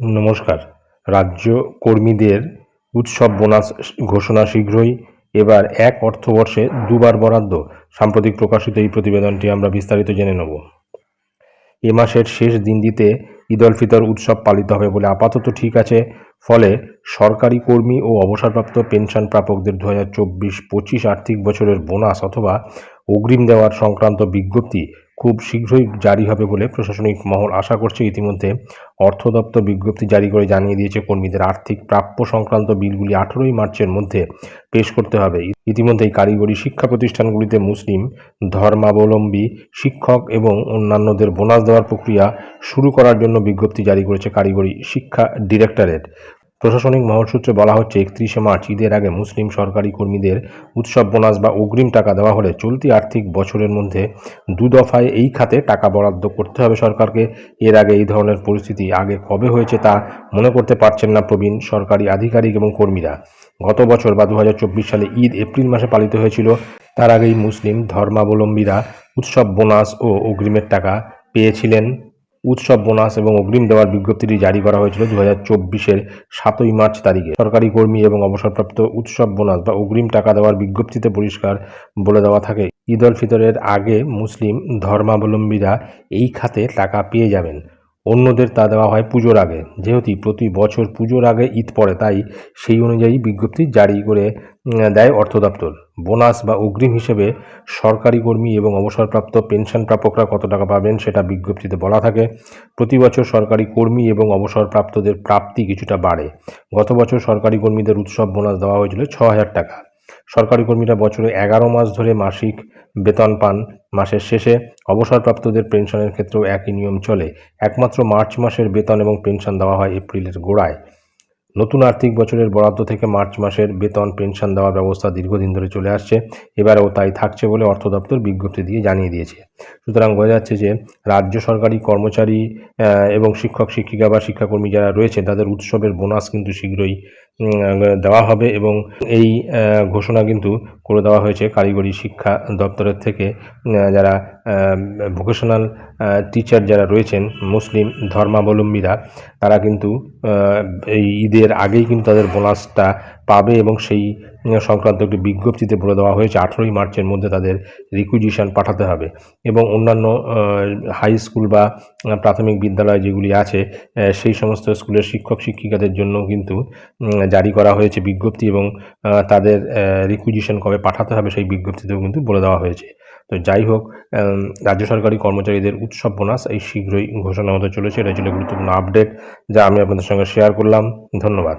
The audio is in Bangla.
নমস্কার। রাজ্য কর্মীদের উৎসব বোনাস ঘোষণা শীঘ্রই। এবার এক অর্থবর্ষে দুবার বরাদ্দ। সাম্প্রতিক প্রকাশিত এই প্রতিবেদনটি আমরা বিস্তারিত জেনে নেব। এ মাসের শেষ দিনটিতে ঈদ উল ফিতর উৎসব পালিত হবে বলে আপাতত ঠিক আছে। ফলে সরকারি কর্মী ও অবসরপ্রাপ্ত পেনশন প্রাপকদের দু হাজার চব্বিশ পঁচিশ আর্থিক বছরের বোনাস অথবা অগ্রিম দেওয়ার সংক্রান্ত বিজ্ঞপ্তি খুব শীঘ্রই জারি হবে বলে প্রশাসনিক মহল আশা করছে। ইতিমধ্যে অর্থ দপ্তর বিজ্ঞপ্তি জারি করে জানিয়ে দিয়েছে, কর্মীদের আর্থিক প্রাপ্য সংক্রান্ত বিলগুলি আঠেরোই মার্চের মধ্যে পেশ করতে হবে। ইতিমধ্যেই কারিগরি শিক্ষা প্রতিষ্ঠানগুলিতে মুসলিম, ধর্মাবলম্বী শিক্ষক এবং অন্যান্যদের বোনাস দেওয়ার প্রক্রিয়া শুরু করার জন্য বিজ্ঞপ্তি জারি করেছে কারিগরি শিক্ষা ডিরেক্টরেট। প্রশাসনিক মহল সূত্রে বলা হচ্ছে, একত্রিশে মার্চ ঈদের আগে মুসলিম সরকারি কর্মীদের উৎসব বোনাস বা অগ্রিম টাকা দেওয়া হলে চলতি আর্থিক বছরের মধ্যে দু দফায় এই খাতে টাকা বরাদ্দ করতে হবে সরকারকে। এর আগে এই ধরনের পরিস্থিতি আগে কবে হয়েছে তা মনে করতে পারছেন না প্রবীণ সরকারি আধিকারিক এবং কর্মীরা। গত বছর বা দু হাজার চব্বিশ সালে ঈদ এপ্রিল মাসে পালিত হয়েছিল। তার আগেই মুসলিম ধর্মাবলম্বীরা উৎসব বোনাস ও অগ্রিমের টাকা পেয়েছিলেন। উৎসব বোনাস এবং অগ্রিম দেওয়ার বিজ্ঞপ্তিটি জারি করা হয়েছিল দু হাজার চব্বিশের সাতই মার্চ তারিখে। সরকারি কর্মী এবং অবসরপ্রাপ্ত উৎসব বোনাস বা অগ্রিম টাকা দেওয়ার বিজ্ঞপ্তিতে পরিষ্কার বলে দেওয়া থাকে। ঈদ ফিতরের আগে মুসলিম ধর্মাবলম্বীরা এই খাতে টাকা পেয়ে যাবেন। অন্যদের তা দেওয়া হয় পুজোর আগে। যেহেতু প্রতি বছর পুজোর আগে ঈদ পড়ে, তাই সেই অনুযায়ী বিজ্ঞপ্তি জারি করে দেয় অর্থ দপ্তর। বোনাস বা অগ্রিম হিসেবে সরকারি কর্মী এবং অবসরপ্রাপ্ত পেনশন প্রাপকরা কত টাকা পাবেন সেটা বিজ্ঞপ্তিতে বলা থাকে। প্রতি বছর সরকারি কর্মী এবং অবসরপ্রাপ্তদের প্রাপ্তি কিছুটা বাড়ে। গত বছর সরকারি কর্মীদের উৎসব বোনাস দেওয়া হয়েছিল ছ হাজার টাকা। সরকারি কর্মীরা বছরে এগারো মাস ধরে মাসিক বেতন পান। মাসের শেষে অবসরপ্রাপ্তদের পেনশনের ক্ষেত্রেও একই নিয়ম চলে। একমাত্র মার্চ মাসের বেতন এবং পেনশন দেওয়া হয় এপ্রিলের গোড়ায়। নতুন আর্থিক বছরের বরাদ্দ থেকে মার্চ মাসের বেতন, পেনশন দেওয়ার ব্যবস্থা দীর্ঘদিন ধরে চলে আসছে। এবারেও তাই থাকছে বলে অর্থ দপ্তর বিজ্ঞপ্তি দিয়ে জানিয়ে দিয়েছে। সুতরাং বোঝা যাচ্ছে যে রাজ্য সরকারি কর্মচারী এবং শিক্ষক, শিক্ষিকা বা শিক্ষাকর্মী যারা রয়েছে তাদের উৎসবের বোনাস কিন্তু শীঘ্রই দেওয়া হবে এবং এই ঘোষণা কিন্তু করে দেওয়া হয়েছে কারিগরি শিক্ষা দপ্তরের থেকে যারা ভোকেশনাল টিচার যারা রয়েছেন, মুসলিম ধর্মাবলম্বীরা, তারা কিন্তু এই ঈদের আগেই কিন্তু তাদের বোনাসটা পাবে এবং সেই সংক্রান্ত একটি বিজ্ঞপ্তিতে বলে দেওয়া হয়েছে, আঠেরোই মার্চের মধ্যে তাদের রিকুইজিশন পাঠাতে হবে এবং অন্যান্য হাই স্কুল বা প্রাথমিক বিদ্যালয় যেগুলি আছে সেই সমস্ত স্কুলের শিক্ষক শিক্ষিকাদের জন্য কিন্তু জারি করা হয়েছে বিজ্ঞপ্তি এবং তাদের রিকুইজিশন কবে পাঠাতে হবে সেই বিজ্ঞপ্তিতেও কিন্তু বলে দেওয়া হয়েছে। তো যাই হোক রাজ্য সরকারি কর্মচারীদের উৎসব বোনাস এই শীঘ্রই ঘোষণা হতে চলেছে, এটা ছিল গুরুত্বপূর্ণ আপডেট যা আমি আপনাদের সঙ্গে শেয়ার করলাম। ধন্যবাদ।